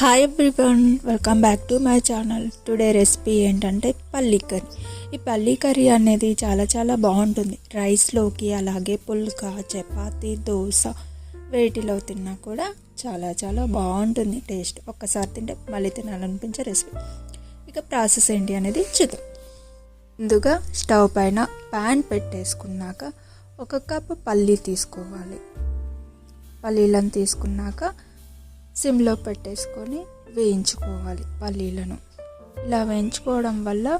Hi everyone welcome back to my channel today recipe ఏంటంటే పల్లీ curry ఈ పల్లీ కర్రీ అనేది చాలా చాలా బాగుంటుంది. రైస్లోకి అలాగే పుల్కా చపాతీ దోశ వేటిలో తిన్నా కూడా చాలా చాలా బాగుంటుంది టేస్ట్ ఒక్కసారి తింటే మళ్ళీ తినాలనిపించే రెసిపీ ఇక ప్రాసెస్ ఏంటి అనేది చూద్దాం. ముందుగా స్టవ్ పైన ప్యాన్ పెట్టేసుకున్నాక ఒక కప్ పల్లీ తీసుకోవాలి. పల్లీలను తీసుకున్నాక సిమ్లో పెట్టేసుకొని వేయించుకోవాలి పల్లీలను. ఇలా వేయించుకోవడం వల్ల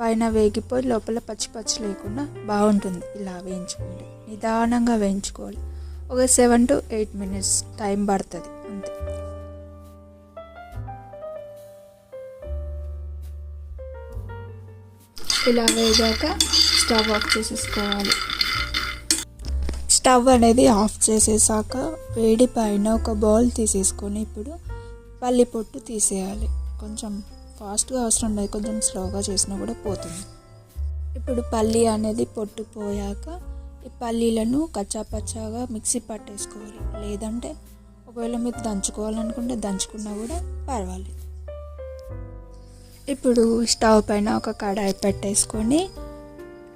పైన వేగిపోయి లోపల పచ్చి పచ్చి లేకుండా బాగుంటుంది. ఇలా వేయించుకుంటే నిదానంగా వేయించుకోవాలి. ఒక seven to eight minutes time పడుతుంది. అంతే. ఇలా వేగాక స్టవ్ ఆఫ్ చేసేసుకోవాలి. స్టవ్ అనేది ఆఫ్ చేసేసాక వేడి పైన ఒక బౌల్ తీసేసుకొని ఇప్పుడు పల్లి పొట్టు తీసేయాలి. కొంచెం ఫాస్ట్గా అవసరం లేదు కొంచెం స్లోగా చేసినా కూడా పోతుంది. ఇప్పుడు పల్లి అనేది పొట్టు పోయాక ఈ పల్లీలను కచ్చాపచ్చాగా మిక్సీ పట్టేసుకోవాలి. లేదంటే ఒకవేళ మీకు దంచుకోవాలనుకుంటే దంచుకున్నా కూడా పర్వాలేదు. ఇప్పుడు స్టవ్ పైన ఒక కడాయి పెట్టేసుకొని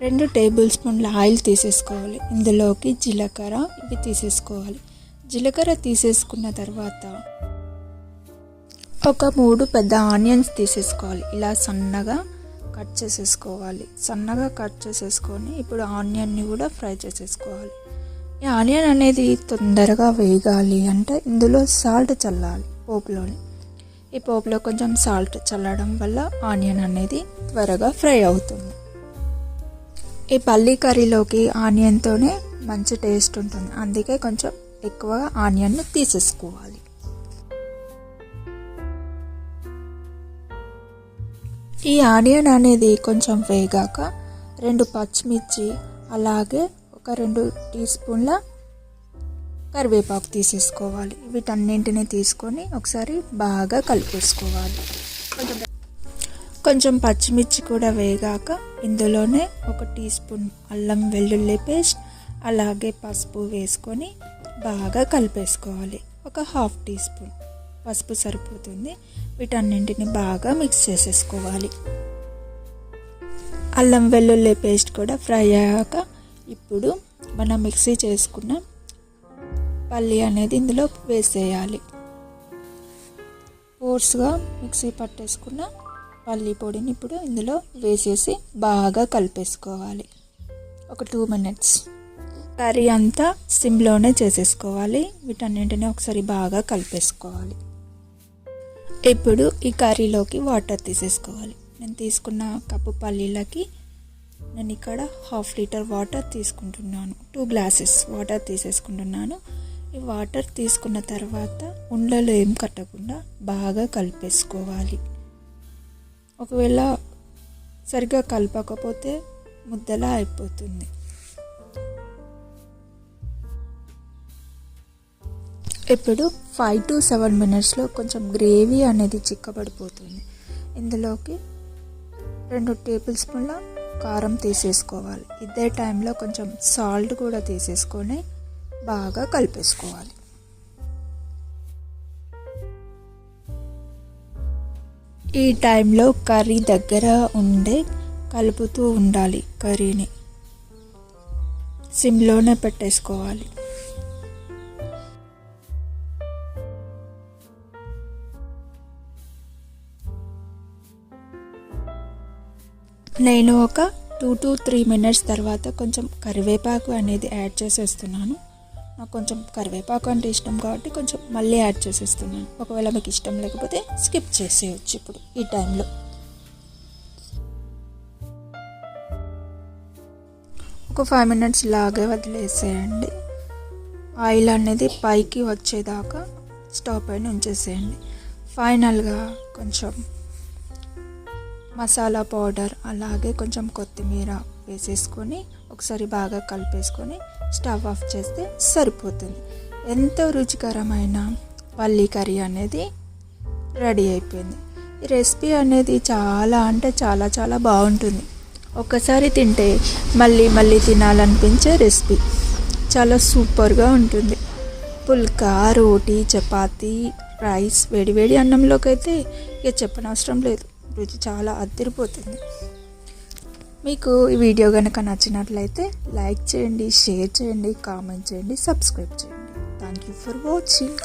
రెండు టేబుల్ స్పూన్ల ఆయిల్ తీసేసుకోవాలి. ఇందులోకి జీలకర్ర ఇవి తీసేసుకోవాలి. జీలకర్ర తీసేసుకున్న తర్వాత ఒక మూడు పెద్ద ఆనియన్స్ తీసేసుకోవాలి. ఇలా సన్నగా కట్ చేసేసుకోవాలి. సన్నగా కట్ చేసేసుకొని ఇప్పుడు ఆనియన్ని కూడా ఫ్రై చేసేసుకోవాలి. ఈ ఆనియన్ అనేది తొందరగా వేగాలి అంటే ఇందులో సాల్ట్ చల్లాలి పోపులోని. ఈ పోపులో కొంచెం సాల్ట్ చల్లడం వల్ల ఆనియన్ అనేది త్వరగా ఫ్రై అవుతుంది. ఈ పల్లీ కర్రీలోకి ఆనియన్తోనే మంచి టేస్ట్ ఉంటుంది. అందుకే కొంచెం ఎక్కువగా ఆనియన్ను తీసేసుకోవాలి. ఈ ఆనియన్ అనేది కొంచెం వేగాక రెండు పచ్చిమిర్చి అలాగే ఒక రెండు టీ స్పూన్ల కరివేపాకు తీసేసుకోవాలి. వీటన్నింటినీ తీసుకొని ఒకసారి బాగా కలిపేసుకోవాలి. కొంచెం కొంచెం పచ్చిమిర్చి కూడా వేగాక ఇందులోనే ఒక టీ స్పూన్ అల్లం వెల్లుల్లి పేస్ట్ అలాగే పసుపు వేసుకొని బాగా కలిపేసుకోవాలి. ఒక హాఫ్ టీ స్పూన్ పసుపు సరిపోతుంది. వీటన్నింటిని బాగా మిక్స్ చేసేసుకోవాలి. అల్లం వెల్లుల్లి పేస్ట్ కూడా ఫ్రై అయ్యాక ఇప్పుడు మనం మిక్సీ చేసుకున్న పల్లి అనేది ఇందులో వేసేయాలి. ఫోర్స్గా మిక్సీ పట్టేసుకున్న పల్లి పొడిని ఇప్పుడు ఇందులో వేసేసి బాగా కలిపేసుకోవాలి. ఒక టూ మినిట్స్ కర్రీ అంతా సిమ్లోనే చేసేసుకోవాలి. వీటన్నింటిని ఒకసారి బాగా కలిపేసుకోవాలి. ఇప్పుడు ఈ కర్రీలోకి వాటర్ తీసేసుకోవాలి. నేను తీసుకున్న కప్పు పల్లీలకి నేను ఇక్కడ హాఫ్ లీటర్ వాటర్ తీసుకుంటున్నాను. టూ గ్లాసెస్ వాటర్ తీసేసుకుంటున్నాను. ఈ వాటర్ తీసుకున్న తర్వాత ఉండలు ఏం కట్టకుండా బాగా కలిపేసుకోవాలి. ఒకవేళ సరిగ్గా కలపకపోతే ముద్దలా అయిపోతుంది. ఇప్పుడు ఫైవ్ టు సెవెన్ మినిట్స్లో కొంచెం గ్రేవీ అనేది చిక్కబడిపోతుంది. ఇందులోకి రెండు టేబుల్ స్పూన్ల కారం తీసేసుకోవాలి. ఇదే టైంలో కొంచెం సాల్ట్ కూడా తీసేసుకొని బాగా కలిపేసుకోవాలి. ఈ టైంలో కర్రీ దగ్గర ఉండే కలుపుతూ ఉండాలి కర్రీని. సిమ్లోనే పెట్టేసుకోవాలి. నేను ఒక టూ టు త్రీ మినిట్స్ తర్వాత కొంచెం కరివేపాకు అనేది యాడ్ చేసేస్తున్నాను. నాకు కొంచెం కరివేపాకు అంటే ఇష్టం కాబట్టి కొంచెం మళ్ళీ యాడ్ చేసేస్తున్నాను. ఒకవేళ మీకు ఇష్టం లేకపోతే స్కిప్ చేసేయచ్చు ఇప్పుడు ఈ టైంలో. ఒక ఫైవ్ మినిట్స్ ఇలాగే వదిలేసేయండి. ఆయిల్ అనేది పైకి వచ్చేదాకా స్టవ్ పైన ఉంచేసేయండి. ఫైనల్గా కొంచెం మసాలా పౌడర్ అలాగే కొంచెం కొత్తిమీర వేసేసుకొని ఒకసారి బాగా కలిపేసుకొని స్టవ్ ఆఫ్ చేస్తే సరిపోతుంది. ఎంతో రుచికరమైన పల్లీ కర్రీ అనేది రెడీ అయిపోయింది. ఈ రెసిపీ అనేది చాలా అంటే చాలా చాలా బాగుంటుంది. ఒక్కసారి తింటే మళ్ళీ మళ్ళీ తినాలనిపించే రెసిపీ. చాలా సూపర్గా ఉంటుంది. పుల్కా రోటీ చపాతీ రైస్ వేడి వేడి అన్నంలోకి అయితే ఇక చెప్పనవసరం లేదు. రుచి చాలా అద్దరిపోతుంది మీకు ఈ వీడియో కనుక నచ్చినట్లయితే లైక్ చేయండి షేర్ చేయండి కామెంట్ చేయండి సబ్స్క్రైబ్ చేయండి. Thank you for watching